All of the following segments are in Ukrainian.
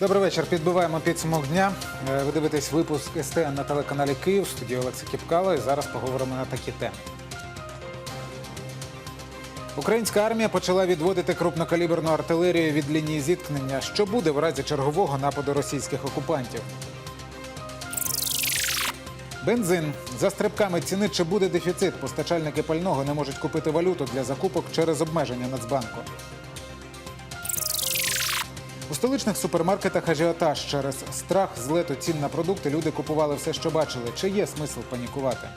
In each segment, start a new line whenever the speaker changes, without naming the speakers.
Добрий вечір. Підбиваємо підсумок дня. Е, Ви дивитесь випуск СТН на телеканалі Київ. В студії Олекса Кіпкало. І зараз поговоримо на такі теми. Українська армія почала відводити крупнокаліберну артилерію від лінії зіткнення. Що буде в разі чергового нападу російських окупантів? Бензин за стрибками ціни чи буде дефіцит? Постачальники пального не можуть купити валюту для закупок через обмеження Нацбанку. У столичних супермаркетах ажіотаж через страх злету цін на продукти люди купували все, що бачили. Чи є смисл панікувати?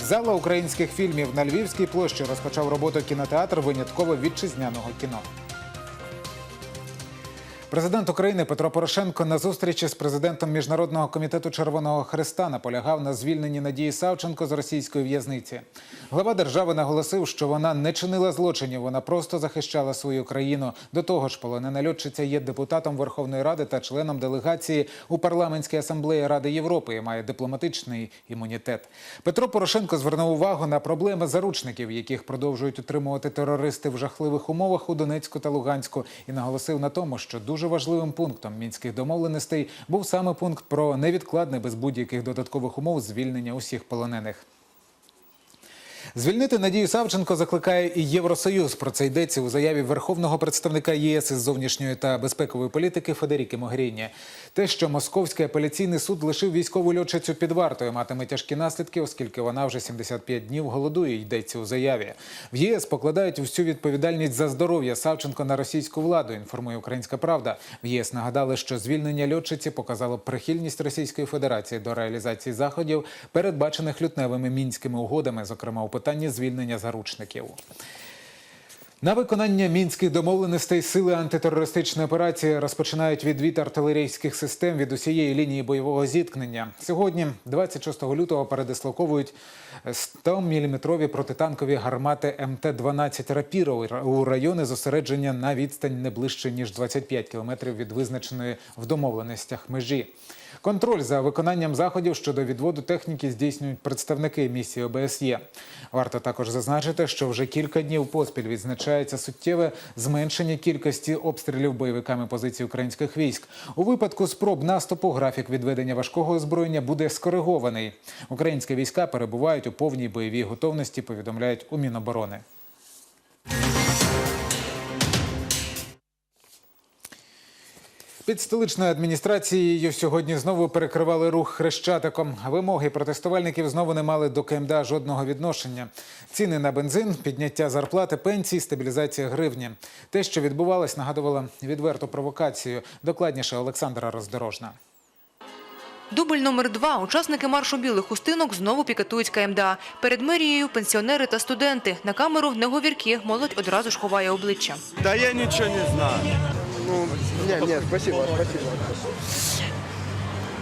Зала українських фільмів на Львівській площі розпочав роботу кінотеатр винятково вітчизняного кіно. Президент України Петро Порошенко на зустрічі з президентом Міжнародного комітету Червоного Христа наполягав на звільненні Надії Савченко з російської в'язниці. Глава держави наголосив, що вона не чинила злочинів, вона просто захищала свою країну. До того ж, полонена льотчиця є депутатом Верховної Ради та членом делегації у парламентській асамблеї Ради Європи і має дипломатичний імунітет. Петро Порошенко звернув увагу на проблеми заручників, яких продовжують утримувати терористи в жахливих умовах у Донецьку та Луганську, і наголосив на тому, що дуже важливим пунктом мінських домовленостей був саме пункт про невідкладне без будь-яких додаткових умов звільнення усіх полонених. Звільнити Надію Савченко закликає і Євросоюз. Про це йдеться у заяві верховного представника ЄС із зовнішньої та безпекової політики Федеріки Могеріні. Те, що Московський апеляційний суд лишив військову льотчицю під вартою, матиме тяжкі наслідки, оскільки вона вже 75 днів голодує. Йдеться у заяві. В ЄС покладають всю відповідальність за здоров'я Савченко на російську владу. Інформує Українська Правда. В ЄС нагадали, що звільнення льотчиці показало прихильність Російської Федерації до реалізації заходів, передбачених лютневими мінськими угодами, зокрема у питанні звільнення заручників. На виконання мінських домовленостей сили антитерористичної операції розпочинають відвід артилерійських систем від усієї лінії бойового зіткнення. Сьогодні, 26 лютого, передислоковують 100-мм протитанкові гармати МТ-12 «Рапіро» у райони зосередження на відстань не ближче ніж 25 кілометрів від визначеної в домовленостях межі. Контроль за виконанням заходів щодо відводу техніки здійснюють представники місії ОБСЄ. Варто також зазначити, що вже кілька днів поспіль відзначається суттєве зменшення кількості обстрілів бойовиками позицій українських військ. У випадку спроб наступу графік відведення важкого озброєння буде скоригований. Українські війська перебувають у повній бойовій готовності. Повідомляють у Міноборони. Під столичною адміністрацією сьогодні знову перекривали рух хрещатиком. Вимоги протестувальників знову не мали до КМДА жодного відношення. Ціни на бензин, підняття зарплати, пенсії, стабілізація гривні. Те, що відбувалось, нагадувало відверту провокацію. Докладніше Олександра Роздорожна.
Дубль номер два. Учасники маршу білих хустинок знову пікетують КМДА. Перед мерією пенсіонери та студенти. На камеру неговірки. Молодь одразу ж ховає обличчя.
Да я ничего не знаю.
Нет, нет, спасибо, спасибо.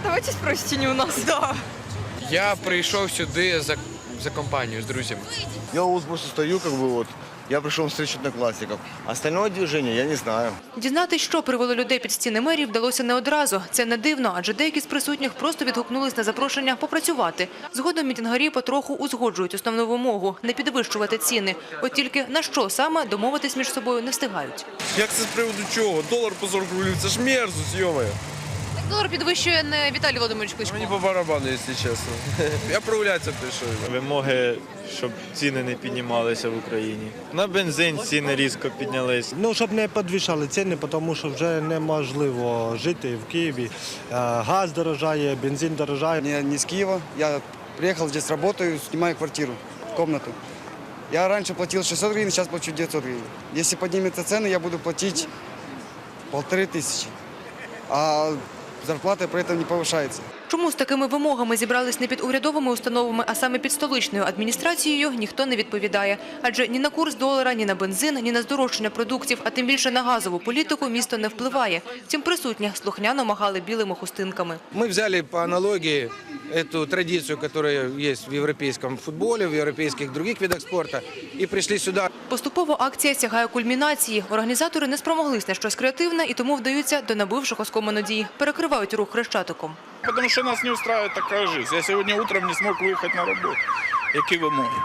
Давайте спросите не у нас. Да.
Я прийшов сюди за, за компанію з друзями.
Я у вас просто стою, как бы вот. Я пришел встречу одноклассников. Остальное движение я не знаю.
Дізнатись, що привело людей під стіни мерії, вдалося не одразу. Це не дивно, адже деякі з присутніх просто відгукнулись на запрошення попрацювати. Згодом мітингарі потроху узгоджують основну вимогу – не підвищувати ціни. От тільки на що саме домовитись між собою не встигають.
Як це з приводу чого? Долар по 40 рублів, це ж мерзость, йомаю.
Долар підвищує не Віталій Володимирович Кличко.
Мені по барабану, якщо чесно. Я прогулятися прийшов.
Вимоги, щоб ціни не піднімалися в Україні. На бензин ціни різко піднялись.
Ну, щоб не підвищали ціни, тому що вже неможливо жити в Києві. Е, Газ дорожає, бензин дорожає.
Я не с Киева. Я приехал здесь, работаю, снимаю квартиру, комнату. Я раньше платил 600 гривен, сейчас плачу 900 гривен. Если поднимется цены, я буду платить полторы тысячи. А зарплата при этом не повышается.
Чому з такими вимогами зібрались не під урядовими установами, а саме під столичною адміністрацією, ніхто не відповідає. Адже ні на курс долара, ні на бензин, ні на здорожчання продуктів, а тим більше на газову політику місто не впливає. Втім, присутні слухняно махали білими хустинками.
Мы взяли по аналогии эту традицию, которая есть в европейском футболе, в европейских других видах спорта, и пришли сюда.
Поступово акція сягає кульмінації. Організатори не спромоглись на щось креативне і тому вдаються до набивших оскомину дій. Перекривають рух хрещатиком.
Потому что нас не устраивает такая жизнь. Я сегодня утром не смог выехать на работу. Які вимоги.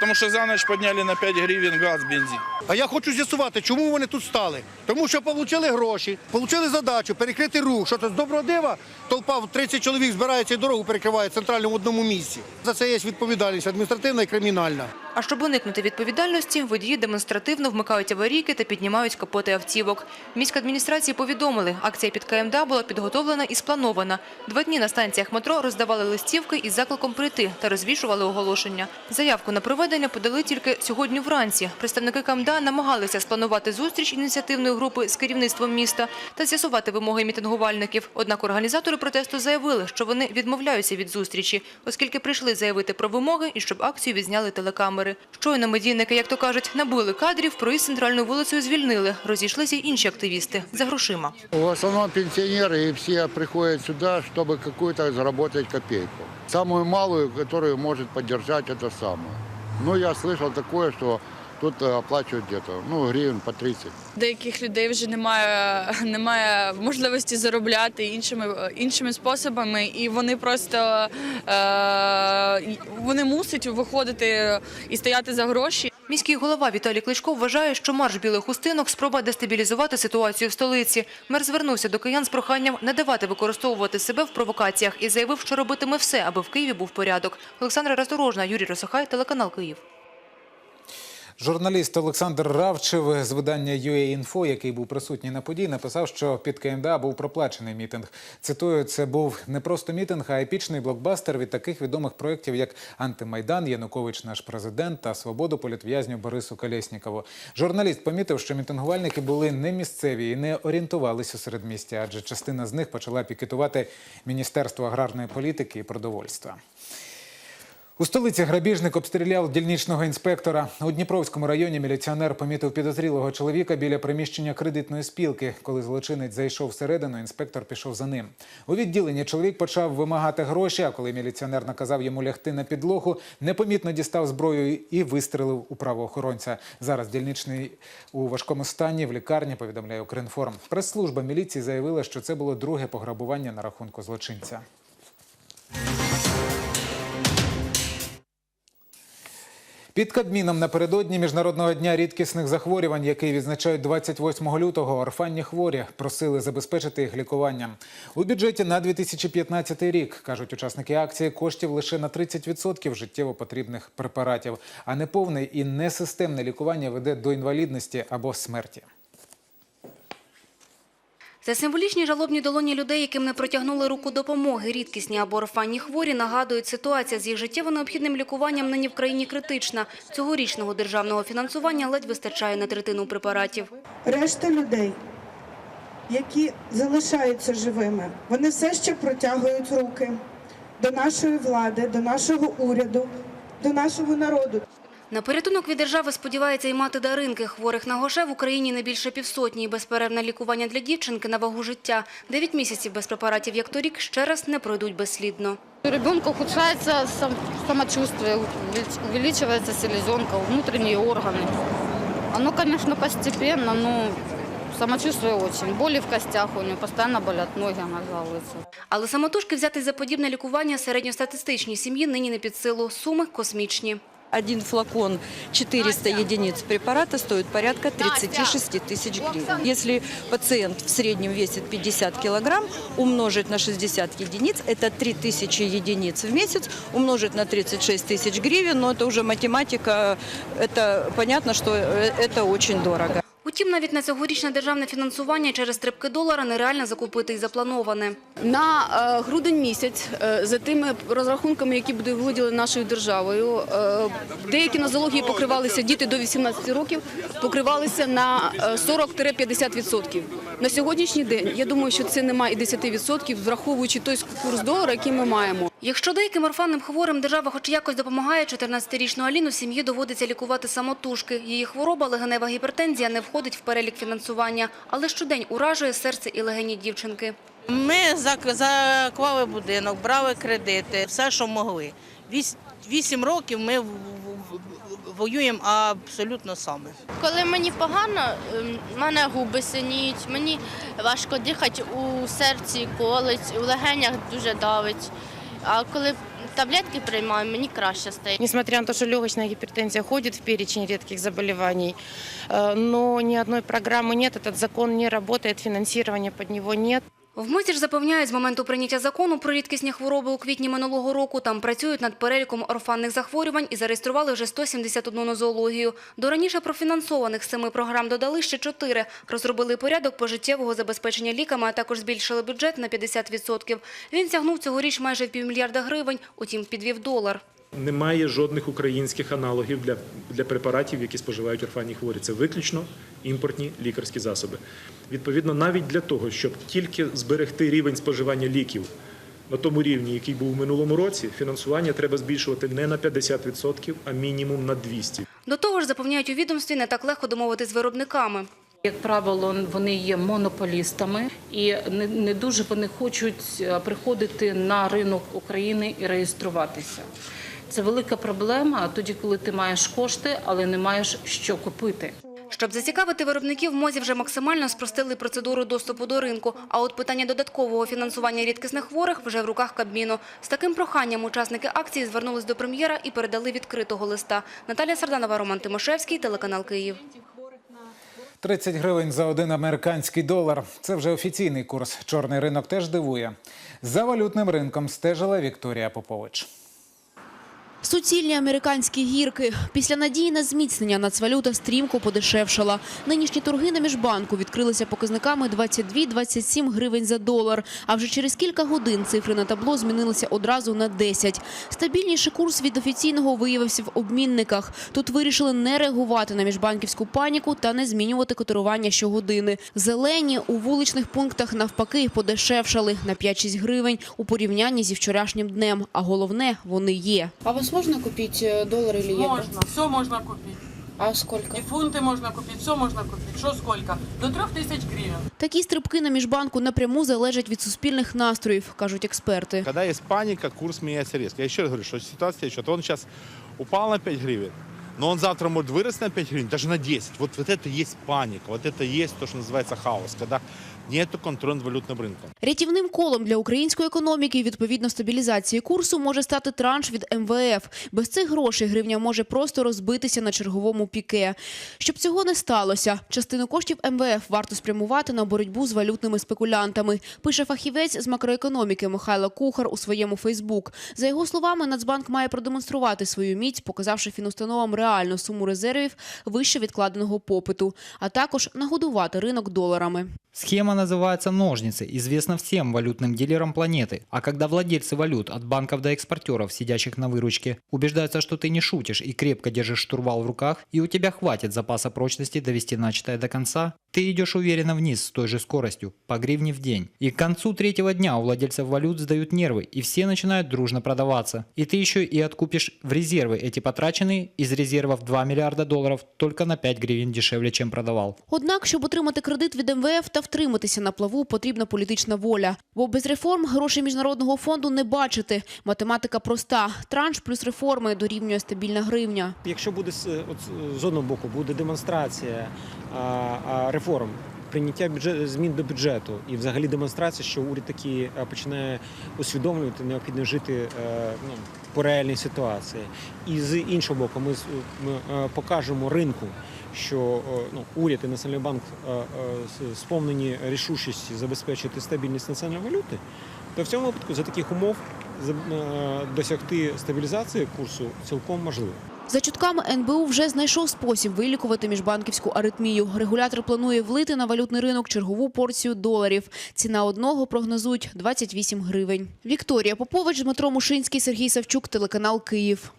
Тому що за ніч підняли на 5 гривень газ, бензин.
А я хочу з'ясувати, чому вони тут стали. Тому що отримали гроші, отримали задачу перекрити рух. Що то з доброго дива толпа в 30 чоловік збирається і дорогу перекриває в одному місці. За це є відповідальність адміністративна і кримінальна.
А щоб уникнути відповідальності, водії демонстративно вмикають аварійки та піднімають капоти автівок. В міській адміністрації повідомили, акція під КМДА була підготовлена і спланована. Два дні на станціях метро роздавали листівки із закликом прийти та розвішували оголошення. Заявку на проведення подали тільки сьогодні вранці. Представники КМДА намагалися спланувати зустріч ініціативної групи з керівництвом міста та з'ясувати вимоги мітингувальників. Однак організатори протесту заявили, що вони відмовляються від зустрічі, оскільки прийшли заявити про вимоги і щоб акцію відзняли телекамери. Щойно медійники, як то кажуть, набили кадрів, проїзд центральною вулицею звільнили. Розійшлися й інші активісти за грошима.
В основному пенсіонери і всі приходять сюди, щоб якусь заробити копійку. Самую малую, которую может поддержать это самое. Но я слышал такое, що тут оплачують где-то, ну, гривень по 30.
Деяких людей вже немає, немає можливості заробляти іншими, іншими способами, і вони просто е, вони мусять виходити і стояти за гроші.
Міський голова Віталій Кличко вважає, що марш білих хустинок – спроба дестабілізувати ситуацію в столиці. Мер звернувся до киян з проханням не давати використовувати себе в провокаціях і заявив, що робитиме все, аби в Києві був порядок. Олександра Роздорожна, Юрій Росохай, телеканал Київ.
Журналіст Олександр Равчев з видання UA-Info, який був присутній на події, написав, що під КМДА був проплачений мітинг. Цитую, це був не просто мітинг, а епічний блокбастер від таких відомих проєктів, як «Антимайдан», «Янукович наш президент» та «Свободу політв'язню Борису Колєснікову». Журналіст помітив, що мітингувальники були не місцеві і не орієнтувалися у середмісті, адже частина з них почала пікетувати Міністерство аграрної політики і продовольства. У столиці грабіжник обстріляв дільничного інспектора. У Дніпровському районі міліціонер помітив підозрілого чоловіка біля приміщення кредитної спілки. Коли злочинець зайшов всередину, інспектор пішов за ним. У відділенні чоловік почав вимагати гроші, а коли міліціонер наказав йому лягти на підлогу, непомітно дістав зброю і вистрелив у правоохоронця. Зараз дільничний у важкому стані в лікарні, повідомляє Укрінформ. Прес-служба міліції заявила, що це було друге пограбування на рахунку злочинця. Під Кабміном напередодні Міжнародного дня рідкісних захворювань, який відзначають 28 лютого, орфанні хворі просили забезпечити їх лікуванням. У бюджеті на 2015 рік, кажуть учасники акції, коштів лише на 30% життєво потрібних препаратів, а неповне і несистемне лікування веде до інвалідності або смерті.
Це символічні жалобні долоні людей, яким не протягнули руку допомоги. Рідкісні або орфанні хворі нагадують, ситуація з їх життєво необхідним лікуванням нині в країні критична. Цьогорічного державного фінансування ледь вистачає на третину препаратів.
решта людей, які залишаються живими, вони все ще протягують руки до нашої влади, до нашого уряду, до нашого народу.
На порятунок від держави сподівається і мати Даринки. Хворих на гоше в Україні не більше півсотні. І безперервне лікування для дівчинки на вагу життя. Дев'ять місяців без препаратів, як торік, ще раз не пройдуть безслідно.
У ребенка ухудшается сам- самочувствие, увелич- увеличивается селезенка, внутренние органы. Оно, конечно, постепенно, но самочувствие очень. Боли в костях у нее, постоянно болят ноги, она жалуется.
Але самотужки взятись за подібне лікування середньостатистичній сім'ї нині не під силу. Суми космічні.
Один флакон 400 единиц препарата стоит порядка 36 тысяч гривен. Если пациент в среднем весит 50 килограмм, умножить на 60 единиц, это 3000 единиц в месяц, умножить на 36 тысяч гривен, но это уже математика, это понятно, что э, это очень дорого.
Утім, навіть на цьогорічне державне фінансування через стрибки долара нереально закупити і заплановане.
На е, грудень місяць, е, за тими розрахунками, які будуть виділені нашою державою, е, деякі нозології покривалися діти до 18 років, покривалися на е, 40-50%. На сьогоднішній день я думаю, що це немає і 10%, враховуючи той курс долара, який ми маємо.
Якщо деяким орфанним хворим держава хоч якось допомагає, 14-річну Аліну сім'ї доводиться лікувати самотужки. Її хвороба, легенева гіпертензія, не входить в перелік фінансування, але щодень уражує серце і легені дівчинки.
Ми заклали будинок, брали кредити, все, що могли. Вісім років ми воюємо абсолютно саме.
Коли мені погано, в мене губи синіють, мені важко дихати, у серці колить, у легенях дуже давить.
А коли таблетки приймаю, мені краще стає.
Несмотря на то, что легочная гипертензия входит в перечень редких заболеваний, э, но ни одной программы нет, этот закон не работает, финансирования под него нет.
В ж запевняють, з моменту прийняття закону про рідкісні хвороби у квітні минулого року там працюють над переліком орфанних захворювань і зареєстрували вже 171 нозологію. До раніше профінансованих семи програм додали ще чотири. Розробили порядок пожиттєвого забезпечення ліками, а також збільшили бюджет на 50%. Він сягнув цьогоріч майже в півмільярда гривень, утім підвів долар.
Немає жодних українських аналогів для, для препаратів, які споживають орфанні хворі. Це виключно імпортні лікарські засоби. Відповідно, навіть для того, щоб тільки зберегти рівень споживання ліків на тому рівні, який був у минулому році, фінансування треба збільшувати не на 50%, а мінімум на 200%.
До того ж, запевняють у відомстві, не так легко домовити з виробниками.
Як правило, вони є монополістами і не, не дуже вони хочуть е, приходити на ринок України і реєструватися. Це велика проблема тоді, коли ти маєш кошти, але не маєш що купити.
Щоб зацікавити виробників, МОЗі вже максимально спростили процедуру доступу до ринку. А от питання додаткового фінансування рідкісних хворих вже в руках Кабміну. З таким проханням учасники акції звернулись до прем'єра і передали відкритого листа. Наталія Сарданова, Роман Тимошевський, телеканал Київ.
30 гривень за один американський долар. Це вже офіційний курс. Чорний ринок теж дивує. За валютним ринком стежила Вікторія Попович.
Суцільні американські гірки. Після надії на зміцнення нацвалюта стрімко подешевшала. Нинішні торги на міжбанку відкрилися показниками 22-27 гривень за долар. А вже через кілька годин цифри на табло змінилися одразу на 10. Стабільніший курс від офіційного виявився в обмінниках. Тут вирішили не реагувати на міжбанківську паніку та не змінювати котирування щогодини. Зелені у вуличних пунктах навпаки подешевшали на 5-6 гривень у порівнянні зі вчорашнім днем. А головне, вони є
А у вас можно купить э, доллар или евро?
Можно, все можно купить.
А сколько?
И фунты можно купить, все можно купить. Что сколько? До трех тысяч гривен.
Такі стрибки на міжбанку напряму залежать від суспільних настроїв, кажуть експерти.
Когда есть паника, курс меняется резко. Я еще раз говорю, что ситуация еще. Он сейчас упал на 5 гривен, но он завтра может вырасти на 5 гривен, даже на 10. Вот, вот это и есть паника, вот это и есть то, что называется хаос, когда нет контроля над валютным рынком.
Рятівним колом для української економіки, і, відповідно стабілізації курсу, може стати транш від МВФ. Без цих грошей гривня може просто розбитися на черговому піке. Щоб цього не сталося, частину коштів МВФ варто спрямувати на боротьбу з валютними спекулянтами, пише фахівець з макроекономіки Михайло Кухар у своєму Фейсбук. За його словами, Нацбанк має продемонструвати свою міць, показавши фінустановам реальну суму резервів вище відкладеного попиту, а також нагодувати ринок доларами.
Схема называется «ножницы», известна всем валютным дилерам планеты. А когда владельцы валют от банков до экспортеров, сидящих на выручке, убеждаются, что ты не шутишь и крепко держишь штурвал в руках, и у тебя хватит запаса прочности довести начатое до конца, ты идешь уверенно вниз с той же скоростью, по гривне в день. И к концу третьего дня у владельцев валют сдают нервы, и все начинают дружно продаваться. И ты еще и откупишь в резервы эти потраченные из резервов 2 миллиарда долларов только на 5 гривен дешевле, чем продавал.
Однак, щоб отримати кредит від МВФ та втриматися на плаву, потрібна політична воля. Бо без реформ грошей міжнародного фонду не бачити. Математика проста: транш плюс реформи дорівнює стабільна гривня.
Якщо буде з, от, з одного боку буде демонстрація а, а, реформ, прийняття бюджет, змін до бюджету і взагалі демонстрація, що уряд таки починає усвідомлювати необхідно жити е, ну, по реальній ситуації. І з іншого боку, ми, ми е, покажемо ринку, що е, ну, уряд і Національний банк е, е, сповнені рішучості забезпечити стабільність національної валюти, то в цьому випадку за таких умов е, досягти стабілізації курсу цілком можливо.
За чутками НБУ вже знайшов спосіб вилікувати міжбанківську аритмію. Регулятор планує влити на валютний ринок чергову порцію доларів. Ціна одного прогнозують 28 гривень. Вікторія Попович, Дмитро Мушинський, Сергій Савчук, телеканал Київ.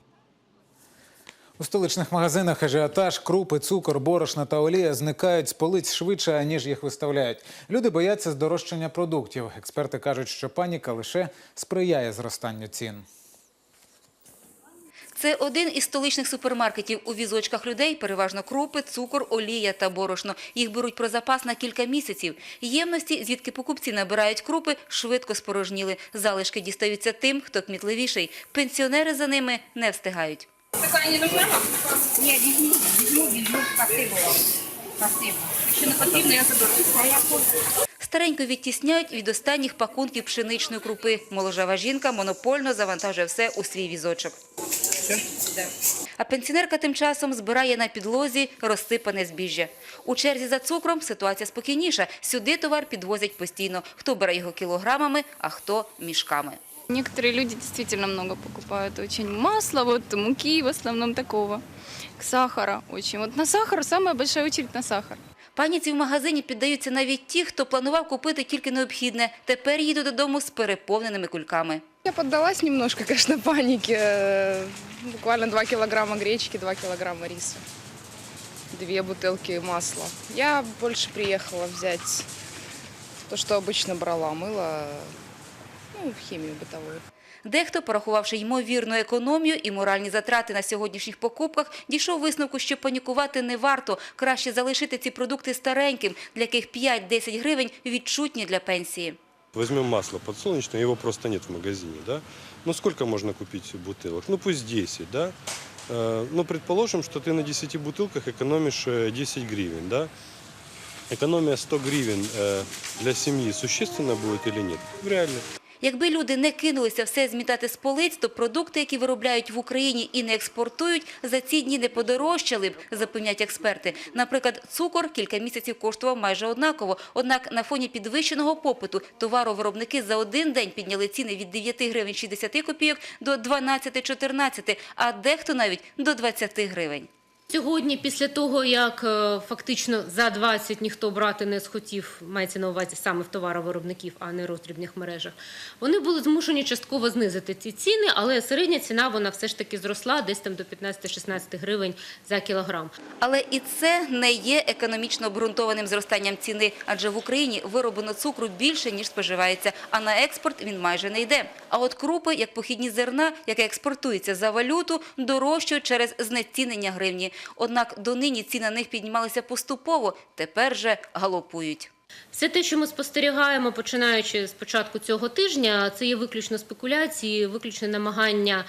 У столичних магазинах ажіотаж, крупи, цукор, борошна та олія зникають з полиць швидше, ніж їх виставляють. Люди бояться здорожчання продуктів. Експерти кажуть, що паніка лише сприяє зростанню цін.
Це один із столичних супермаркетів. У візочках людей переважно крупи, цукор, олія та борошно. Їх беруть про запас на кілька місяців. Ємності, звідки покупці набирають крупи, швидко спорожніли. Залишки дістаються тим, хто кмітливіший. Пенсіонери за ними не встигають.
Такая не нужна вам? Нет, візьму, візьму, візьму. Спасибо вам. Спасибо. Якщо не потрібно, я заберу.
Старенько відтісняють від останніх пакунків пшеничної крупи. Моложава жінка монопольно завантажує все у свій візочок. А пенсіонерка тим часом збирає на підлозі розсипане збіжжя. У черзі за цукром ситуація спокійніша. Сюди товар підвозять постійно. Хто бере його кілограмами, а хто мішками.
Некоторые люди действительно много покупают очень масла, вот муки в основном такого, сахара очень. Вот на сахар самая большая очередь на сахар.
Паніці в магазині піддаються навіть ті, хто планував купити тільки необхідне. Тепер їдуть додому з переповненими кульками.
Я поддалась немножко, конечно, панике. Э, Буквально 2 килограмма гречки, 2 килограмма риса, две бутылки масла. Я больше приехала взять то, что обычно брала, мыло, ну, химию бытовую.
Дехто, порахувавши ймовірну економію і моральні затрати на сьогоднішніх покупках, дійшов висновку, що панікувати не варто. Краще залишити ці продукти стареньким, для яких 5-10 гривень відчутні для пенсії.
Возьмем масло подсолнечное, его просто нет в магазине, да? Ну, сколько можно купить бутылок? Ну, пусть 10, да? Э, Ну, предположим, что ты на 10 бутылках экономишь э, 10 гривен, да? Экономия 100 гривен э, для семьи существенно будет или нет? Вряд ли.
Якби люди не кинулися все змітати з полиць, то продукти, які виробляють в Україні і не експортують, за ці дні не подорожчали б, запевняють експерти. Наприклад, цукор кілька місяців коштував майже однаково. Однак на фоні підвищеного попиту товаровиробники за один день підняли ціни від 9 гривень 60 копійок до 12-14, а дехто навіть до 20 гривень.
Сьогодні, після того, як е, фактично за 20 ніхто брати не схотів, мається на увазі саме в товаровиробників, а не роздрібних мережах, вони були змушені частково знизити ці ціни, але середня ціна вона все ж таки зросла десь там до 15-16 гривень за кілограм.
Але і це не є економічно обґрунтованим зростанням ціни, адже в Україні вироблено цукру більше, ніж споживається, а на експорт він майже не йде. А от крупи, як похідні зерна, яке експортується за валюту, дорожчають через знецінення гривні. Однак донині ціни на них піднімалися поступово, тепер же галопують.
Все те, що ми спостерігаємо, починаючи з початку цього тижня, це є виключно спекуляції, виключно намагання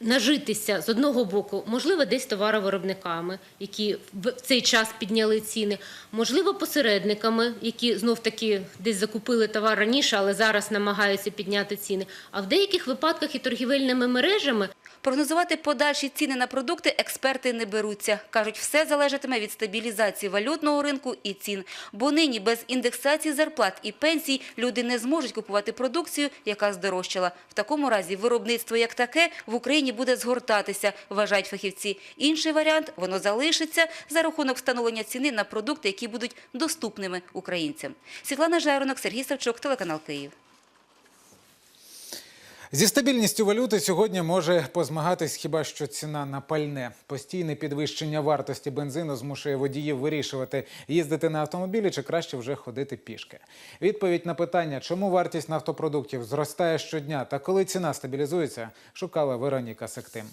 нажитися з одного боку, можливо, десь товаровиробниками, які в цей час підняли ціни, можливо, посередниками, які знов таки десь закупили товар раніше, але зараз намагаються підняти ціни. А в деяких випадках і торгівельними мережами
Прогнозувати подальші ціни на продукти експерти не беруться. Кажуть, все залежатиме від стабілізації валютного ринку і цін. Бо нині без індексації зарплат і пенсій люди не зможуть купувати продукцію, яка здорожчала. В такому разі виробництво як таке в Україні буде згортатися, вважають фахівці. Інший варіант – воно залишиться за рахунок встановлення ціни на продукти, які будуть доступними українцям. Світлана Жайронок, Сергій Савчук, телеканал Київ.
Зі стабільністю валюти сьогодні може позмагатись хіба що ціна на пальне. Постійне підвищення вартості бензину змушує водіїв вирішувати, їздити на автомобілі чи краще вже ходити пішки. Відповідь на питання, чому вартість нафтопродуктів зростає щодня та коли ціна стабілізується, шукала Вероніка Сектим.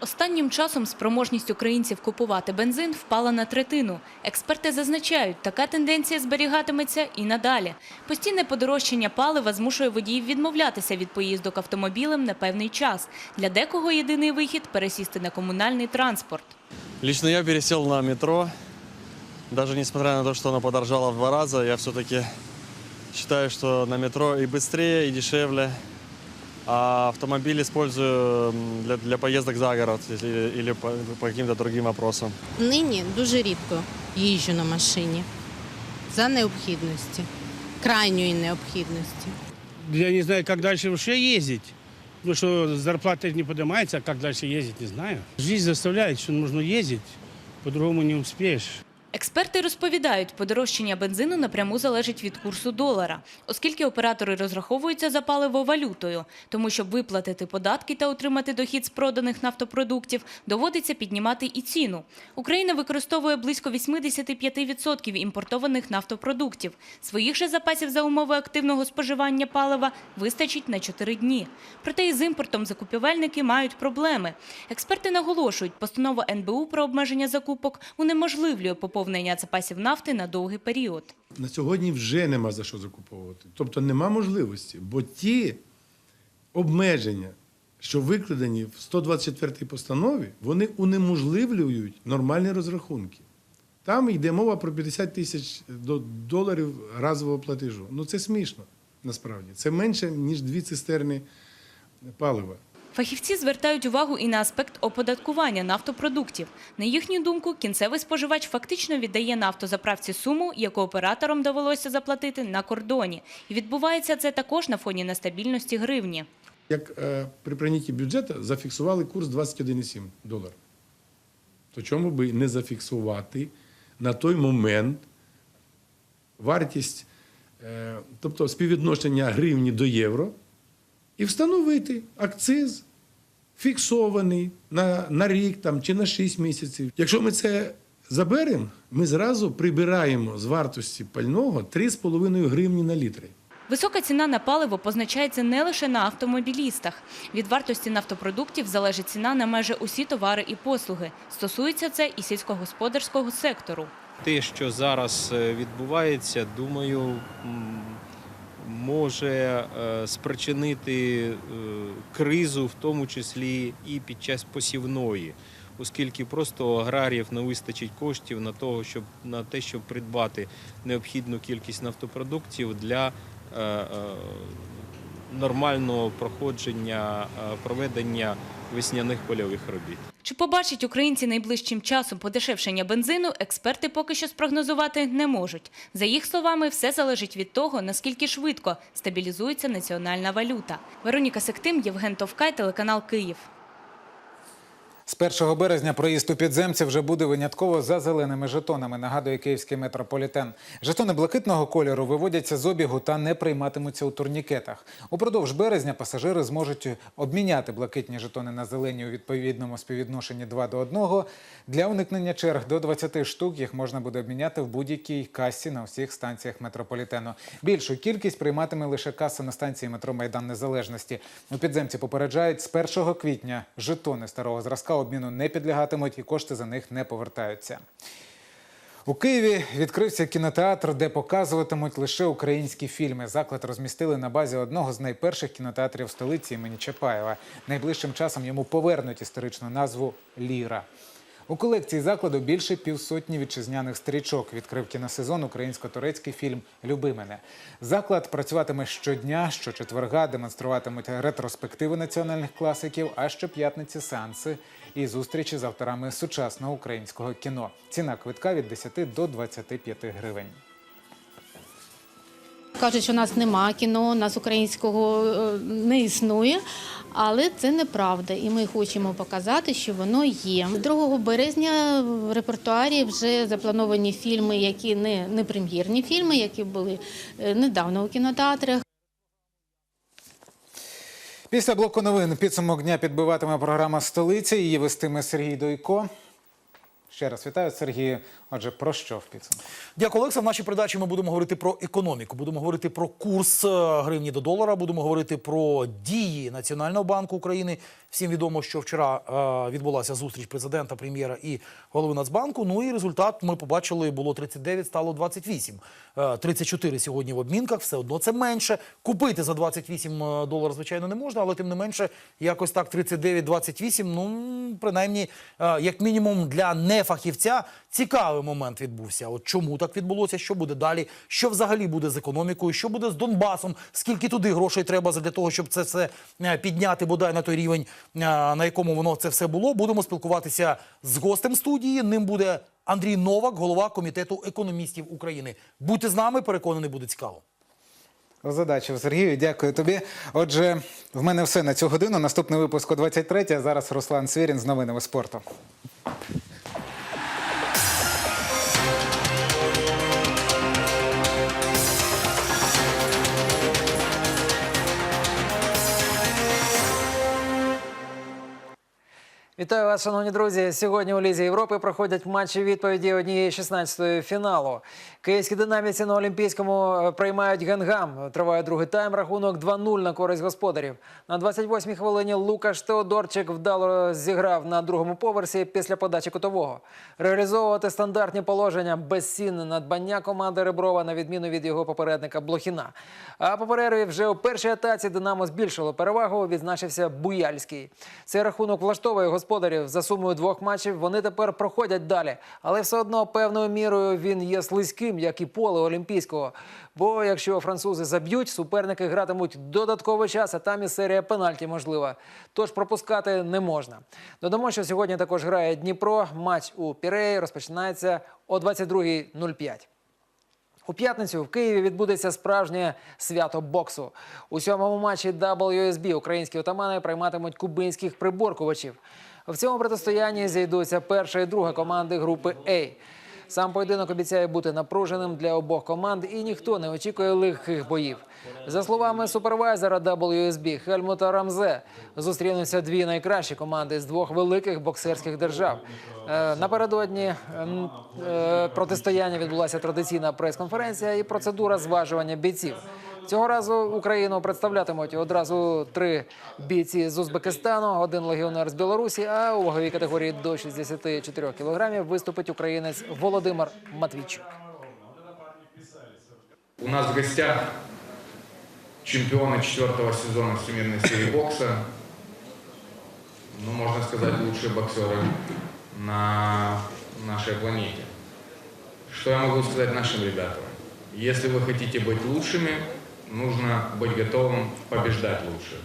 Останнім часом спроможність українців купувати бензин впала на третину. Експерти зазначають, така тенденція зберігатиметься і надалі. Постійне подорожчання палива змушує водіїв відмовлятися від поїздок автомобілем на певний час. Для декого єдиний вихід – пересісти на комунальний транспорт.
Лично я пересел на метро. Даже несмотря на то, что оно подорожало в два раза, я все-таки считаю, что на метро и быстрее, и дешевле. А автомобиль использую для, для поездок за город или, или по, по каким-то другим вопросам.
Нині дуже рідко їжджу на машині за необхідності, крайньої необхідності.
Я не знаю, как дальше вообще ездить. Потому что зарплата не поднимается, а как дальше ездить, не знаю. Жизнь заставляет, что нужно ездить, по-другому не успеешь.
Експерти розповідають, подорожчання бензину напряму залежить від курсу долара, оскільки оператори розраховуються за паливо валютою. Тому, щоб виплатити податки та отримати дохід з проданих нафтопродуктів, доводиться піднімати і ціну. Україна використовує близько 85% імпортованих нафтопродуктів. Своїх же запасів за умови активного споживання палива вистачить на 4 дні. Проте із імпортом закупівельники мають проблеми. Експерти наголошують, постанова НБУ про обмеження закупок унеможливлює поповнення запасів нафти на довгий період.
на сьогодні вже нема за що закуповувати. Тобто нема можливості, бо ті обмеження, що викладені в 124 постанові, вони унеможливлюють нормальні розрахунки. Там йде мова про 50 тисяч доларів разового платежу. Ну це смішно насправді. Це менше, ніж дві цистерни палива.
Фахівці звертають увагу і на аспект оподаткування нафтопродуктів. На їхню думку, кінцевий споживач фактично віддає на автозаправці суму, яку операторам довелося заплатити на кордоні. І відбувається це також на фоні нестабільності гривні.
Як е, при прийнятті бюджету зафіксували курс 21,7 долар. То чому би не зафіксувати на той момент вартість, е, тобто співвідношення гривні до євро, і встановити акциз фіксований на, на рік там, чи на 6 місяців. Якщо ми це заберемо, ми зразу прибираємо з вартості пального 3,5 гривні на літри.
Висока ціна на паливо позначається не лише на автомобілістах. Від вартості нафтопродуктів залежить ціна на майже усі товари і послуги. Стосується це і сільськогосподарського сектору.
Те, що зараз е, відбувається, думаю, може е, спричинити е, кризу, в тому числі і під час посівної, оскільки просто аграріїв не вистачить коштів на того, щоб на те, щоб придбати необхідну кількість нафтопродуктів для е, нормального проходження проведення весняних польових робіт.
Чи побачать українці найближчим часом подешевшення бензину, експерти поки що спрогнозувати не можуть. За їх словами, все залежить від того, наскільки швидко стабілізується національна валюта. Вероніка Сектим, Євген Товкай, телеканал Київ.
З 1 березня проїзд у підземці вже буде винятково за зеленими жетонами, нагадує київський метрополітен. Жетони блакитного кольору виводяться з обігу та не прийматимуться у турнікетах. Упродовж березня пасажири зможуть обміняти блакитні жетони на зелені у відповідному співвідношенні 2 до 1. Для уникнення черг до 20 штук їх можна буде обміняти в будь-якій касі на всіх станціях метрополітену. Більшу кількість прийматиме лише каса на станції метро Майдан Незалежності. У підземці попереджають, з 1 квітня жетони старого зразка обміну не підлягатимуть і кошти за них не повертаються. У Києві відкрився кінотеатр, де показуватимуть лише українські фільми. Заклад розмістили на базі одного з найперших кінотеатрів столиці імені Чапаєва. Найближчим часом йому повернуть історичну назву Ліра. У колекції закладу більше півсотні вітчизняних стрічок. Відкрив кіносезон українсько-турецький фільм Люби мене. Заклад працюватиме щодня, щочетверга демонструватимуть ретроспективи національних класиків, а щоп'ятниці сеанси і зустрічі з авторами сучасного українського кіно. Ціна квитка від 10 до 25 гривень.
Кажуть, що у нас нема кіно, у нас українського е, не існує, але це неправда. І ми хочемо показати, що воно є. 2 березня в репертуарі вже заплановані фільми, які не, не прем'єрні фільми, які були е, недавно у кінотеатрах.
Після блоку новин підсумок дня підбиватиме програма столиця. Її вестиме Сергій Дойко. Ще раз вітаю, Сергію. Отже, про що в підсумку?
Дякую, Олекса. В нашій передачі ми будемо говорити про економіку, будемо говорити про курс е, гривні до долара, будемо говорити про дії Національного банку України. Всім відомо, що вчора е, відбулася зустріч президента, прем'єра і голови Нацбанку. Ну і результат ми побачили, було 39, стало 28. Е, 34 сьогодні в обмінках, все одно це менше. Купити за 28 доларів, звичайно, не можна, але тим не менше, якось так 39-28, ну, принаймні, е, як мінімум для нефахівця, цікавий момент відбувся. От чому так відбулося, що буде далі, що взагалі буде з економікою, що буде з Донбасом, скільки туди грошей треба для того, щоб це все е, підняти бодай на той рівень, е, на якому воно це все було. Будемо спілкуватися з гостем студії. Ним буде Андрій Новак, голова комітету економістів України. Будьте з нами, переконаний, буде цікаво.
Задача Сергію, дякую тобі. Отже, в мене все на цю годину. Наступний випуск о 23 А зараз Руслан Свірін з новинами спорту.
Вітаю вас, шановні друзі. Сьогодні у Лізі Європи проходять матчі відповіді однієї 16-ї фіналу. Київські динаміці на Олімпійському е, приймають Генгам. Триває другий тайм. Рахунок 2-0 на користь господарів. На 28-й хвилині Лукаш Теодорчик вдало зіграв на другому поверсі після подачі кутового. Реалізовувати стандартні положення безцінне надбання команди Реброва на відміну від його попередника Блохіна. А по перерві вже у першій атаці Динамо збільшило перевагу. Відзначився Буяльський. Цей рахунок влаштовує господарів господарів за сумою двох матчів вони тепер проходять далі. Але все одно певною мірою він є слизьким, як і поле Олімпійського. Бо якщо французи заб'ють, суперники гратимуть додатковий час, а там і серія пенальті можлива. Тож пропускати не можна. Додамо, що сьогодні також грає Дніпро. Матч у Піреї розпочинається о 22.05. У п'ятницю в Києві відбудеться справжнє свято боксу. У сьомому матчі WSB українські отамани прийматимуть кубинських приборкувачів. В цьому протистоянні зійдуться перша і друга команди групи А. Сам поєдинок обіцяє бути напруженим для обох команд, і ніхто не очікує легких боїв. За словами супервайзера WSB Хельмута Рамзе, зустрінуться дві найкращі команди з двох великих боксерських держав. Е, Напередодні ем, е, протистояння відбулася традиційна прес-конференція і процедура зважування бійців. Цього разу Україну представлятимуть одразу три бійці з Узбекистану, один легіонер з Білорусі. А у ваговій категорії до 64 кілограмів виступить українець Володимир Матвійчук.
У нас в гостях чемпионы четвертого сезона Всемирной серии бокса. Ну, можно сказать, лучшие боксеры на нашей планете. Что я могу сказать нашим ребятам? Если вы хотите быть лучшими, нужно быть готовым побеждать лучших.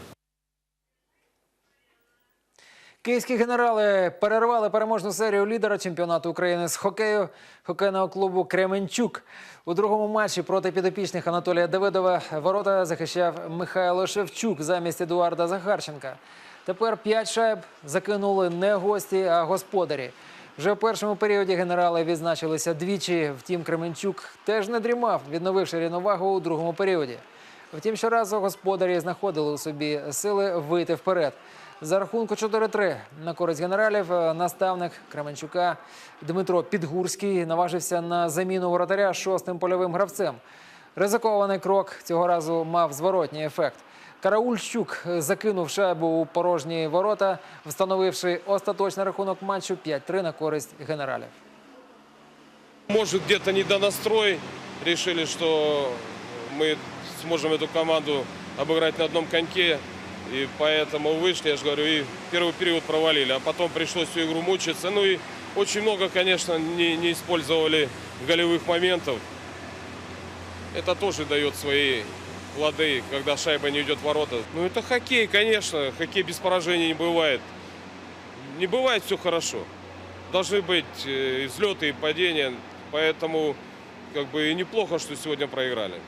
Київські генерали перервали переможну серію лідера чемпіонату України з хокею хокейного клубу Кременчук. У другому матчі проти підопічних Анатолія Давидова ворота захищав Михайло Шевчук замість Едуарда Захарченка. Тепер п'ять шайб закинули не гості, а господарі. Вже в першому періоді генерали відзначилися двічі. Втім, Кременчук теж не дрімав, відновивши рівновагу у другому періоді. Втім, щоразу господарі знаходили у собі сили вийти вперед. За рахунку 4-3 на користь генералів е, наставник Кременчука Дмитро Підгурський наважився на заміну воротаря шостим польовим гравцем. Ризикований крок цього разу мав зворотній ефект. Караульщук закинув шайбу у порожні ворота, встановивши остаточний рахунок матчу 5-3 на користь генералів.
Может, где-то недонастрой. Решили, что мы сможем эту команду обыграть на одном коньке. И поэтому вышли, я же говорю, и первый период провалили. А потом пришлось всю игру мучиться. Ну и очень много, конечно, не, не использовали голевых моментов. Это тоже дает свои плоды, когда шайба не идет в ворота. Ну это хоккей, конечно. Хоккей без поражений не бывает. Не бывает все хорошо. Должны быть э, и взлеты и падения. Поэтому как бы и неплохо, что сегодня проиграли.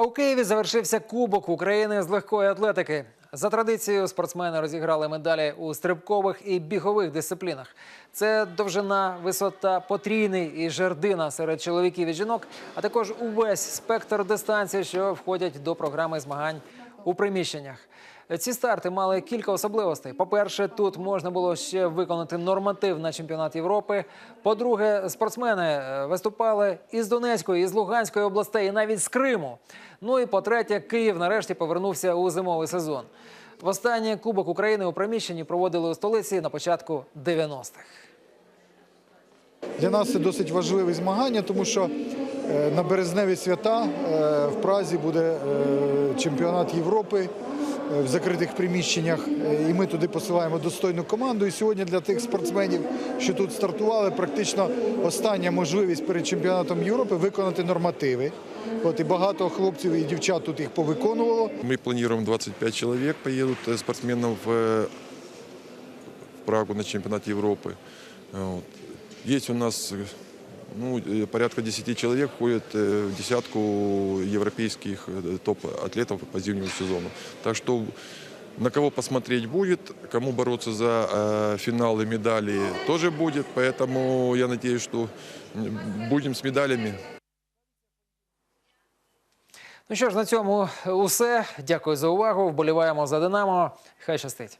А у Києві завершився Кубок України з легкої атлетики. За традицією спортсмени розіграли медалі у стрибкових і бігових дисциплінах. Це довжина, висота, потрійний і жердина серед чоловіків і жінок, а також увесь спектр дистанцій, що входять до програми змагань у приміщеннях. Ці старти мали кілька особливостей. По-перше, тут можна було ще виконати норматив на чемпіонат Європи. По-друге, спортсмени е, виступали із Донецької, із Луганської областей, і навіть з Криму. Ну і по-третє, Київ нарешті повернувся у зимовий сезон. Востаннє Кубок України у приміщенні проводили у столиці на початку 90-х.
Для нас це досить важливі змагання, тому що е, на березневі свята е, в Празі буде чемпіонат Європи в закритих приміщеннях, е, і ми туди посилаємо достойну команду. І сьогодні для тих спортсменів, що тут стартували, практично остання можливість перед чемпіонатом Європи виконати нормативи. От і багато хлопців і дівчат тут їх повиконувало.
Мы планируем 25 человек поедут э, спортсменов в, э, в Прагу на чемпионат Европы. Вот. Есть у нас э, ну, э, порядка 10 человек входят э, в десятку европейских э, топ-атлетов по зимнему сезону. Так что на кого посмотреть будет, кому бороться за э, финалы, медали тоже будет. Поэтому я надеюсь, что м, будем с медалями.
Ну що ж, на цьому усе. Дякую за увагу. Вболіваємо за Динамо. Хай щастить.